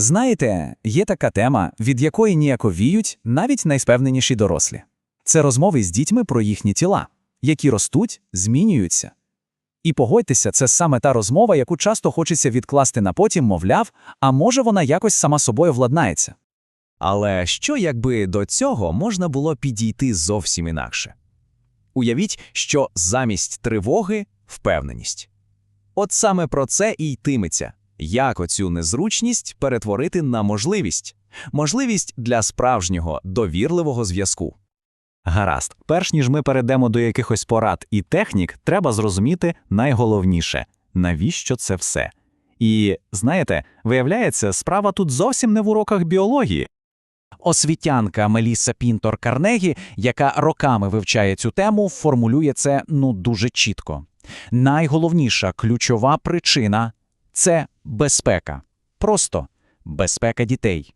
Знаєте, є така тема, від якої ніяковіють навіть найспевненіші дорослі. Це розмови з дітьми про їхні тіла, які ростуть, змінюються. І погодьтеся, це саме та розмова, яку часто хочеться відкласти на потім, мовляв, а може вона якось сама собою владнається. Але що якби до цього можна було підійти зовсім інакше? Уявіть, що замість тривоги впевненість. От саме про це і йтиметься. Як оцю незручність перетворити на можливість, можливість для справжнього довірливого зв'язку. Гаразд, перш ніж ми перейдемо до якихось порад і технік, треба зрозуміти найголовніше навіщо це все. І знаєте, виявляється, справа тут зовсім не в уроках біології. Освітянка Меліса Пінтор Карнегі, яка роками вивчає цю тему, формулює це ну дуже чітко. Найголовніша ключова причина це безпека. Просто безпека дітей.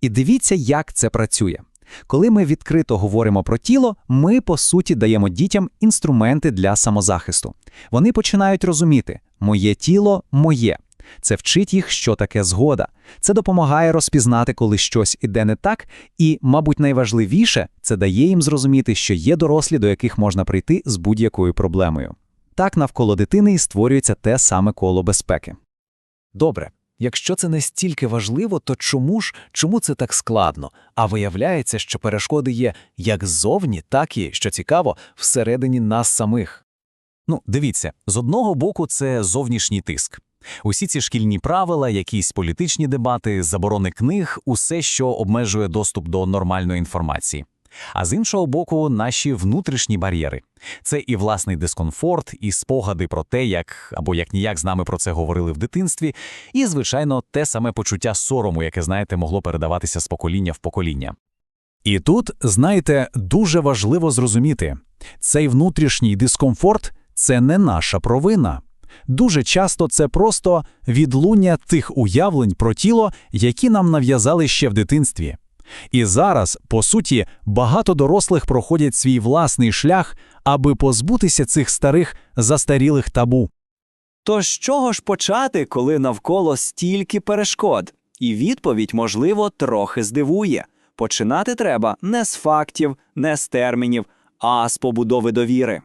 І дивіться, як це працює. Коли ми відкрито говоримо про тіло, ми по суті даємо дітям інструменти для самозахисту. Вони починають розуміти, моє тіло моє. Це вчить їх, що таке згода. Це допомагає розпізнати, коли щось іде не так, і, мабуть, найважливіше, це дає їм зрозуміти, що є дорослі, до яких можна прийти з будь-якою проблемою. Так навколо дитини і створюється те саме коло безпеки. Добре, якщо це настільки важливо, то чому ж чому це так складно? А виявляється, що перешкоди є як ззовні, так і, що цікаво, всередині нас самих. Ну, дивіться, з одного боку, це зовнішній тиск. Усі ці шкільні правила, якісь політичні дебати, заборони книг, усе, що обмежує доступ до нормальної інформації. А з іншого боку, наші внутрішні бар'єри. Це і власний дискомфорт, і спогади про те, як або як ніяк з нами про це говорили в дитинстві, і, звичайно, те саме почуття сорому, яке, знаєте, могло передаватися з покоління в покоління. І тут, знаєте, дуже важливо зрозуміти, цей внутрішній дискомфорт це не наша провина. Дуже часто це просто відлуння тих уявлень про тіло, які нам нав'язали ще в дитинстві. І зараз, по суті, багато дорослих проходять свій власний шлях, аби позбутися цих старих застарілих табу. То з чого ж почати, коли навколо стільки перешкод? І відповідь, можливо, трохи здивує. Починати треба не з фактів, не з термінів, а з побудови довіри.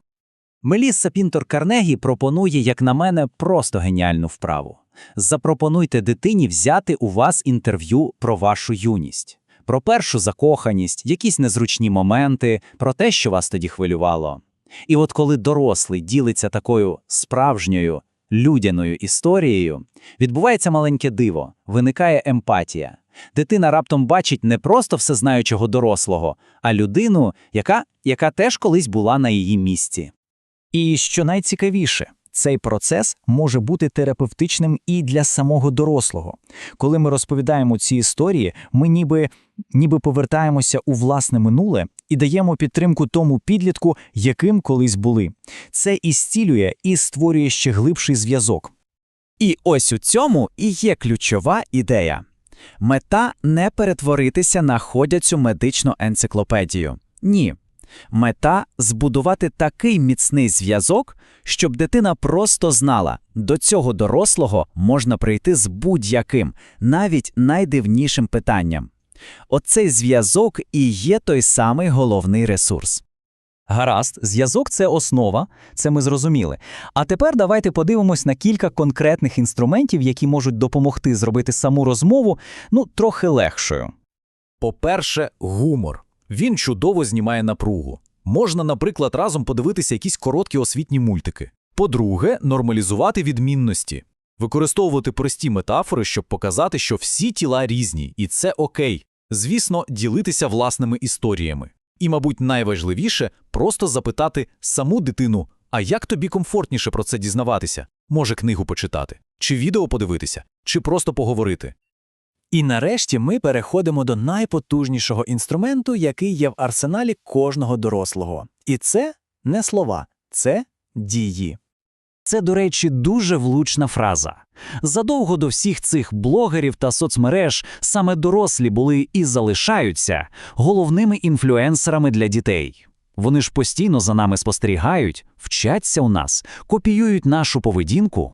Мелісса Пінтор Карнегі пропонує, як на мене, просто геніальну вправу. Запропонуйте дитині взяти у вас інтерв'ю про вашу юність, про першу закоханість, якісь незручні моменти, про те, що вас тоді хвилювало. І от коли дорослий ділиться такою справжньою людяною історією, відбувається маленьке диво, виникає емпатія. Дитина раптом бачить не просто всезнаючого дорослого, а людину, яка, яка теж колись була на її місці. І що найцікавіше, цей процес може бути терапевтичним і для самого дорослого. Коли ми розповідаємо ці історії, ми ніби, ніби повертаємося у власне минуле і даємо підтримку тому підлітку, яким колись були. Це і зцілює, і створює ще глибший зв'язок. І ось у цьому і є ключова ідея. Мета не перетворитися на ходячу медичну енциклопедію. Ні. Мета збудувати такий міцний зв'язок, щоб дитина просто знала, до цього дорослого можна прийти з будь-яким, навіть найдивнішим питанням. Оцей зв'язок і є той самий головний ресурс. Гаразд, зв'язок це основа, це ми зрозуміли. А тепер давайте подивимось на кілька конкретних інструментів, які можуть допомогти зробити саму розмову ну трохи легшою. По-перше, гумор. Він чудово знімає напругу. Можна, наприклад, разом подивитися якісь короткі освітні мультики. По-друге, нормалізувати відмінності, використовувати прості метафори, щоб показати, що всі тіла різні, і це окей. Звісно, ділитися власними історіями. І, мабуть, найважливіше просто запитати саму дитину: а як тобі комфортніше про це дізнаватися? Може, книгу почитати, чи відео подивитися, чи просто поговорити. І нарешті ми переходимо до найпотужнішого інструменту, який є в арсеналі кожного дорослого. І це не слова, це дії. Це, до речі, дуже влучна фраза. Задовго до всіх цих блогерів та соцмереж саме дорослі були і залишаються головними інфлюенсерами для дітей. Вони ж постійно за нами спостерігають, вчаться у нас, копіюють нашу поведінку.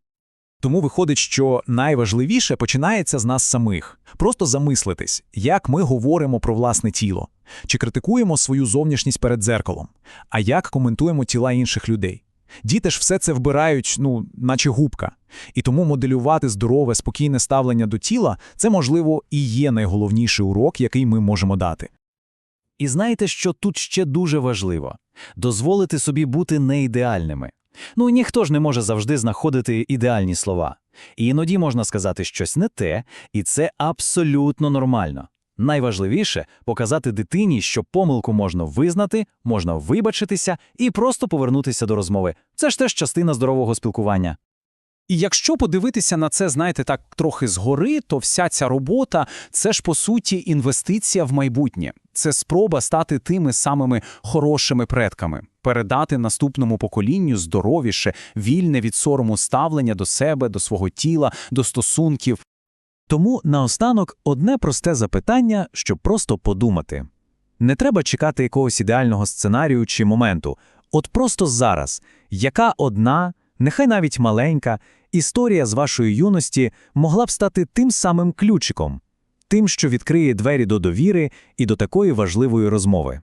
Тому виходить, що найважливіше починається з нас самих. Просто замислитись, як ми говоримо про власне тіло, чи критикуємо свою зовнішність перед дзеркалом, а як коментуємо тіла інших людей. Діти ж все це вбирають, ну, наче губка. І тому моделювати здорове, спокійне ставлення до тіла – це, можливо, і є найголовніший урок, який ми можемо дати. І знаєте, що тут ще дуже важливо – дозволити собі бути неідеальними. Ну, ніхто ж не може завжди знаходити ідеальні слова. І іноді можна сказати щось не те, і це абсолютно нормально. Найважливіше – показати дитині, що помилку можна визнати, можна вибачитися і просто повернутися до розмови. Це ж теж частина здорового спілкування. І якщо подивитися на це, знаєте, так трохи згори, то вся ця робота це ж по суті інвестиція в майбутнє. Це спроба стати тими самими хорошими предками, передати наступному поколінню здоровіше, вільне від сорому ставлення до себе, до свого тіла, до стосунків. Тому наостанок одне просте запитання, щоб просто подумати. Не треба чекати якогось ідеального сценарію чи моменту. От просто зараз, яка одна, нехай навіть маленька, історія з вашої юності могла б стати тим самим ключиком, тим, що відкриє двері до довіри і до такої важливої розмови.